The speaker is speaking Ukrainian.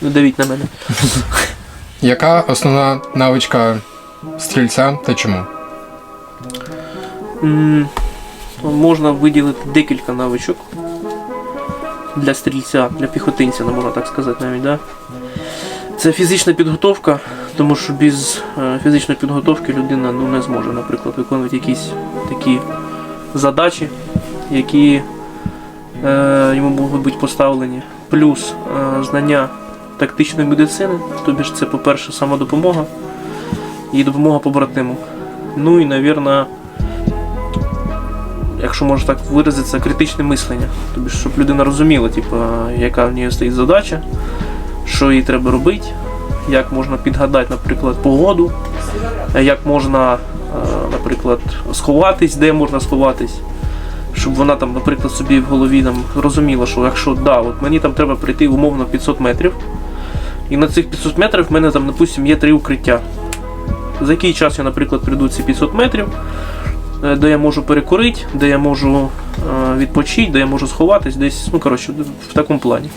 Не давіть на мене. Яка основна навичка стрільця та чому? М, Можна виділити декілька навичок для стрільця, для піхотинця, не можна так сказати навіть. Да? Це фізична підготовка, тому що без е, фізичної підготовки людина ну, не зможе, наприклад, виконувати якісь такі задачі, які е, йому можуть бути поставлені. Плюс е, знання тактичної медицини, тобі ж це, по-перше, самодопомога і допомога побратиму. Ну і, навірно, якщо можна так виразитися, критичне мислення. Тобі, щоб людина розуміла, типу, яка в неї стоїть задача, що їй треба робити, як можна підгадати, наприклад, погоду, е, як можна, е, наприклад, сховатись, де можна сховатись. Щоб вона там, наприклад, собі в голові там розуміла, що якщо да, от мені там треба прийти умовно 500 метрів, і на цих 500 метрів в мене там, допустим, є три укриття. За який час я, наприклад, прийду ці 500 метрів, е, де я можу перекурити, де я можу е, відпочити, де я можу сховатись, десь, ну коротше, в такому плані.